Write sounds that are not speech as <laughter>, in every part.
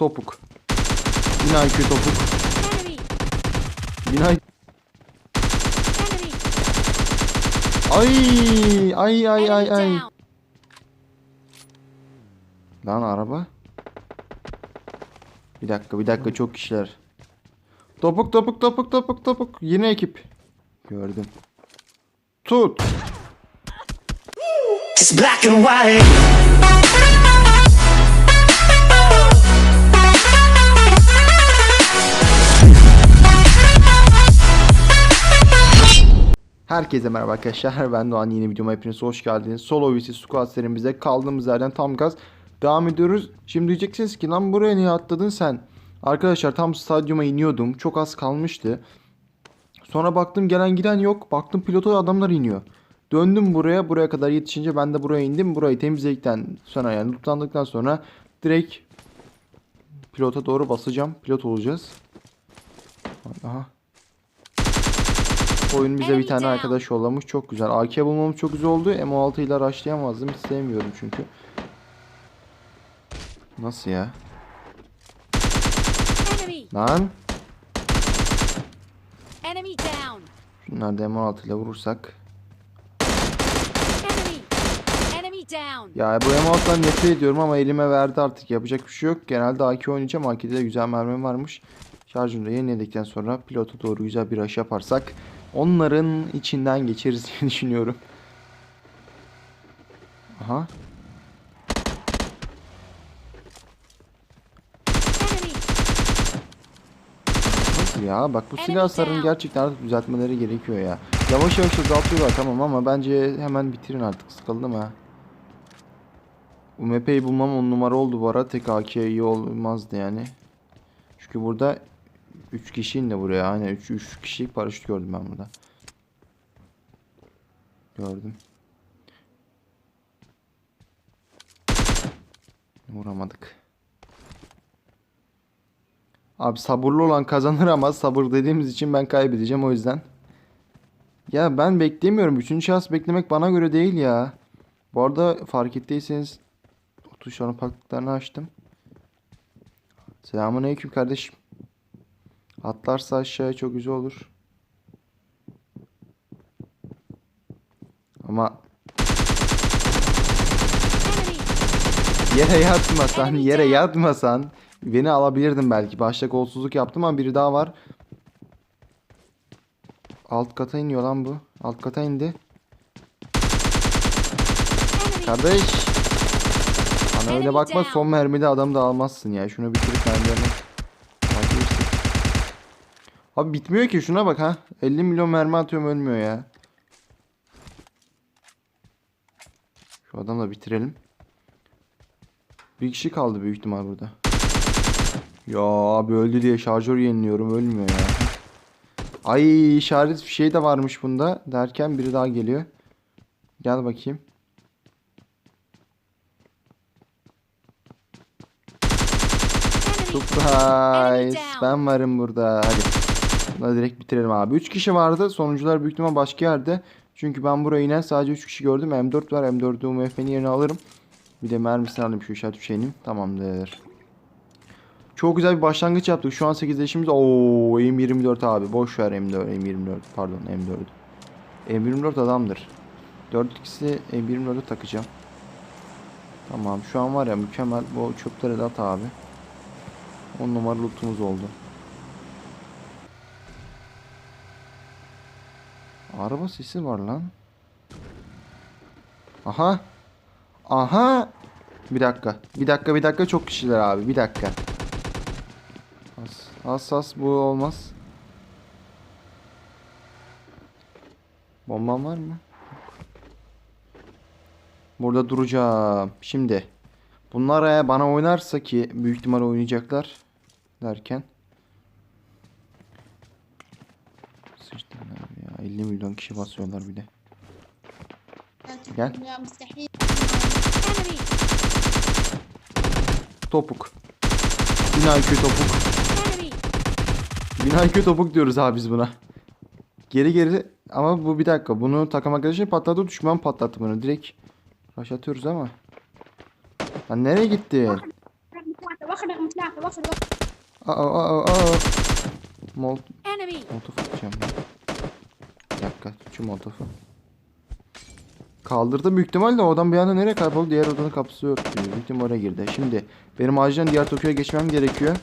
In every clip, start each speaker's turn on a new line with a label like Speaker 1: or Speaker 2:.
Speaker 1: Topuk. Bin IQ topuk.
Speaker 2: Enemy!
Speaker 1: Bin IQ. Ay ay ay ay ay. Lan araba. Bir dakika bir dakika çok kişiler. Topuk topuk topuk topuk topuk. Yeni ekip. Gördüm. Tut.
Speaker 3: It's black and white.
Speaker 1: Herkese merhaba arkadaşlar. Ben Doğan yeni videoma hepiniz hoş geldiniz. Solo vs Squad serimize kaldığımız yerden tam gaz devam ediyoruz. Şimdi diyeceksiniz ki lan buraya niye atladın sen? Arkadaşlar tam stadyuma iniyordum. Çok az kalmıştı. Sonra baktım gelen giden yok. Baktım pilota adamlar iniyor. Döndüm buraya. Buraya kadar yetişince ben de buraya indim. Burayı temizledikten sonra yani lootlandıktan sonra direkt pilota doğru basacağım. Pilot olacağız. Aha. Oyun bize bir tane arkadaş yollamış. Çok güzel. AK bulmamız çok güzel oldu. M16 ile araçlayamazdım. Hiç sevmiyorum çünkü. Nasıl ya? Lan. Şunları da M16 ile vurursak. Ya bu M16'dan nefret ediyorum ama elime verdi artık. Yapacak bir şey yok. Genelde AK oynayacağım. AK'de de güzel mermi varmış. Şarjını da yeniledikten sonra pilota doğru güzel bir rush yaparsak onların içinden geçeriz diye <laughs> düşünüyorum. Aha. Nasıl ya? Bak bu silah hasarını gerçekten artık düzeltmeleri gerekiyor ya. Yavaş yavaş azaltıyorlar tamam ama bence hemen bitirin artık. Sıkıldım ha. UMP'yi bulmam on numara oldu bu ara. Tek AK iyi olmazdı yani. Çünkü burada 3 kişi indi buraya. Aynen 3 3 kişilik paraşüt gördüm ben burada. Gördüm. Vuramadık. Abi sabırlı olan kazanır ama sabır dediğimiz için ben kaybedeceğim o yüzden. Ya ben beklemiyorum. Üçüncü şahıs beklemek bana göre değil ya. Bu arada fark ettiyseniz o tuşların farklılıklarını açtım. Selamünaleyküm kardeşim. Atlarsa aşağıya çok güzel olur. Ama! Yere yatmasan, yere yatmasan beni alabilirdim belki. Başta kolsuzluk yaptım ama biri daha var. Alt kata iniyor lan bu. Alt kata indi. Kardeş. Bana öyle bakma son mermide adam da almazsın ya. Şunu bitirip mermilerini. Abi bitmiyor ki şuna bak ha. 50 milyon mermi atıyorum ölmüyor ya. Şu adamı da bitirelim. Bir kişi kaldı büyük ihtimal burada. Ya abi öldü diye şarjör yeniliyorum ölmüyor ya. Ay işaret bir şey de varmış bunda derken biri daha geliyor. Gel bakayım. Surprise. Ben varım burada. Hadi. Bunu direkt bitirelim abi. 3 kişi vardı. Sonuncular büyük ihtimal başka yerde. Çünkü ben buraya inen sadece 3 kişi gördüm. M4 var. M4'ü UMF'nin yerine alırım. Bir de mermisini alayım şu işaret şeyinin. Tamamdır. Çok güzel bir başlangıç yaptık. Şu an 8 yaşımız. Oo, M24 abi. Boş ver M4, M24. Pardon M4. M24 adamdır. 4 ikisi M24'ü takacağım. Tamam. Şu an var ya mükemmel. Bu çöpleri de at abi. 10 numara lootumuz oldu. Araba sesi var lan. Aha. Aha. Bir dakika. Bir dakika bir dakika çok kişiler abi. Bir dakika. As as, as bu olmaz. Bombam var mı? Burada duracağım. Şimdi. Bunlar bana oynarsa ki büyük ihtimal oynayacaklar derken. Sıçtım abi ya 50 milyon kişi basıyorlar bir de. Gel.
Speaker 4: Topuk. Bina
Speaker 2: köy
Speaker 1: topuk.
Speaker 2: Bina
Speaker 1: köy topuk diyoruz abi biz buna. Geri geri ama bu bir dakika. Bunu takım arkadaşı şey patladı. Düşman patlattı bunu. Direkt aşatıyoruz ama. Lan nereye gitti? Aa aa aa. Mol. Molotof atacağım. Dakika şu molotofu. Kaldırdı büyük ihtimalle o adam bir anda nereye kayboldu? Diğer odanı kapsıyor. Büyük ihtimal oraya girdi. Şimdi benim acilen diğer Tokyo'ya geçmem gerekiyor.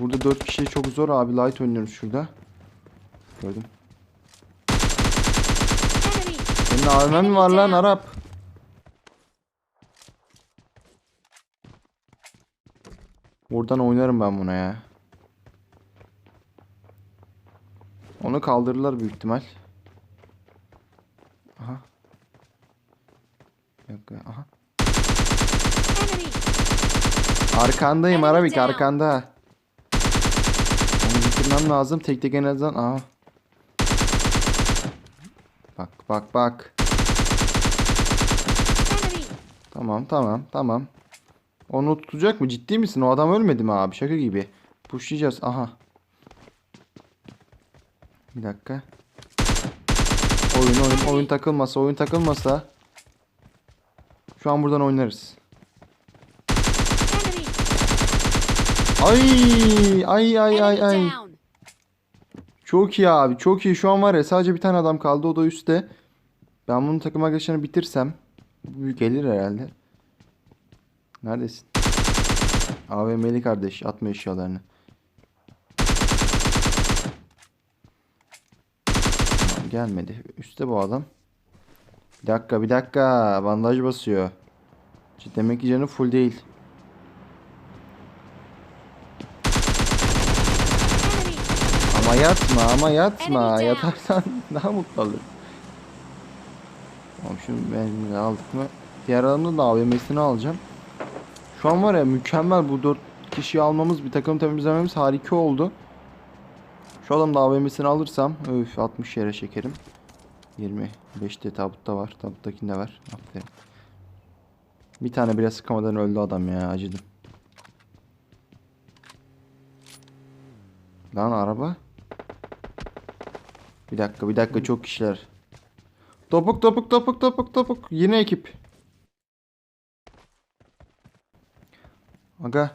Speaker 1: Burada 4 kişi çok zor abi. Light oynuyoruz şurada. Gördüm. Senin AVM'n mi var lan Arap? Buradan oynarım ben buna ya. Onu kaldırırlar büyük ihtimal. Aha. Bir dakika. Aha. Arkandayım Arabik arkanda. Onu bitirmem lazım. Tek tek en azından. Aha. Bak bak bak. Tamam tamam tamam. Onu tutacak mı? Ciddi misin? O adam ölmedi mi abi? Şaka gibi. Pushlayacağız. Aha. Bir dakika. Oyun oyun oyun takılmasa oyun takılmasa. Şu an buradan oynarız. Ay ay ay ay ay. Çok iyi abi. Çok iyi. Şu an var ya sadece bir tane adam kaldı. O da üstte. Ben bunun takım arkadaşlarını bitirsem büyük gelir herhalde. Neredesin? AVM'li kardeş. Atma eşyalarını. Tamam, gelmedi. Üstte bu adam. Bir dakika bir dakika. Bandaj basıyor. Demek ki canı full değil. Ama yatma ama yatma. Yatarsan <laughs> daha mutlu olur. Tamam şimdi ben aldık mı? Diğer adamın da AVM'sini alacağım. Şu an var ya mükemmel bu 4 kişiyi almamız bir takım temizlememiz harika oldu. Şu adam da AVM'sini alırsam öf 60 yere çekerim. 25 de tabutta var. Tabuttakinde var. Aferin. Bir tane bile sıkamadan öldü adam ya acıdım. Lan araba. Bir dakika bir dakika çok kişiler. Topuk topuk topuk topuk topuk. Yine ekip. Aga.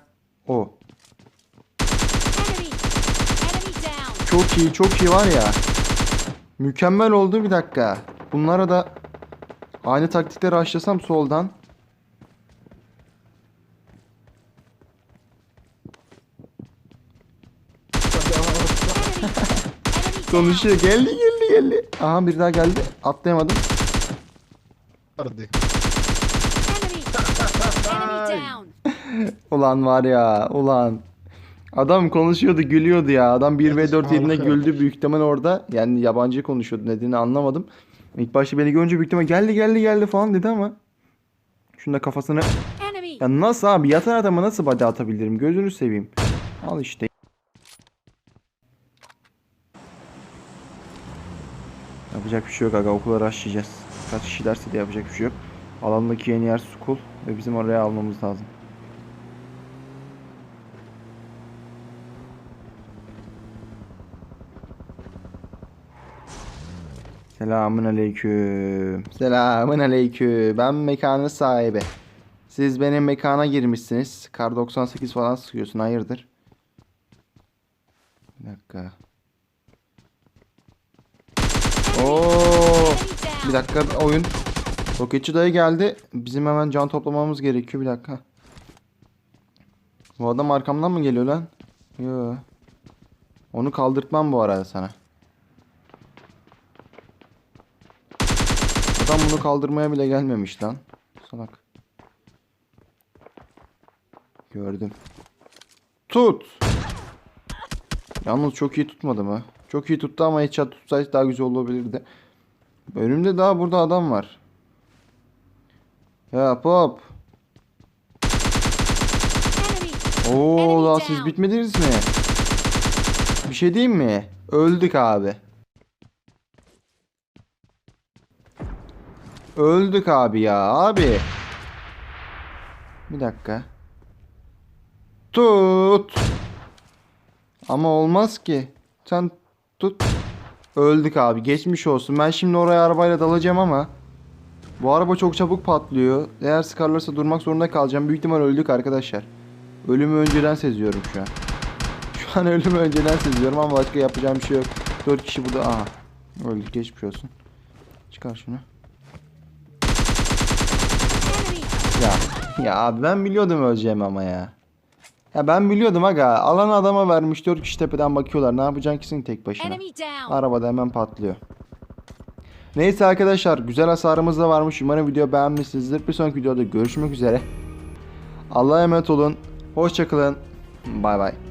Speaker 1: O. Çok iyi çok iyi var ya. Mükemmel oldu bir dakika. Bunlara da aynı taktikleri açlasam soldan. <laughs> Konuşuyor. Geldi geldi geldi. Aha bir daha geldi. Atlayamadım.
Speaker 2: Down! <laughs>
Speaker 1: Ulan var ya ulan. Adam konuşuyordu gülüyordu ya. Adam 1v4 yerine
Speaker 4: Harika.
Speaker 1: güldü büyük ihtimal orada. Yani yabancı konuşuyordu dediğini anlamadım. İlk başta beni görünce büyük ihtimal geldi geldi geldi falan dedi ama. Şunu da kafasına... Ya nasıl abi yatan adama nasıl body atabilirim gözünü seveyim. Al işte. Yapacak bir şey yok aga okula rushlayacağız. Kaç kişi derse de yapacak bir şey yok. Alandaki yeni yer school ve bizim oraya almamız lazım. Selamun aleyküm. Selamun aleyküm. Ben mekanın sahibi. Siz benim mekana girmişsiniz. Kar 98 falan sıkıyorsun. Hayırdır? Bir dakika. Oo. Bir dakika oyun. Roketçi dayı geldi. Bizim hemen can toplamamız gerekiyor. Bir dakika. Bu adam arkamdan mı geliyor lan? Yo. Onu kaldırtmam bu arada sana. Adam bunu kaldırmaya bile gelmemiş lan. Salak. Gördüm. Tut. Yalnız çok iyi tutmadı mı? Çok iyi tuttu ama headshot tutsaydı daha güzel olabilirdi. Önümde daha burada adam var. Ya pop. Oo daha siz bitmediniz mi? Bir şey diyeyim mi? Öldük abi. Öldük abi ya abi. Bir dakika. Tut. Ama olmaz ki. Sen tut. Öldük abi. Geçmiş olsun. Ben şimdi oraya arabayla dalacağım ama bu araba çok çabuk patlıyor. Eğer sıkarlarsa durmak zorunda kalacağım. Büyük ihtimal öldük arkadaşlar. Ölümü önceden seziyorum şu an. Şu an ölümü önceden seziyorum ama başka yapacağım bir şey yok. 4 kişi burada. Aha. Öldük geçmiş olsun. Çıkar şunu. Ya ya abi ben biliyordum öleceğimi ama ya. Ya ben biliyordum aga. Alan adama vermiş 4 kişi tepeden bakıyorlar. Ne yapacaksın ki sen tek başına? Arabada hemen patlıyor. Neyse arkadaşlar güzel hasarımız da varmış. Umarım video beğenmişsinizdir. Bir sonraki videoda görüşmek üzere. Allah'a emanet olun. Hoşçakalın. Bay bay.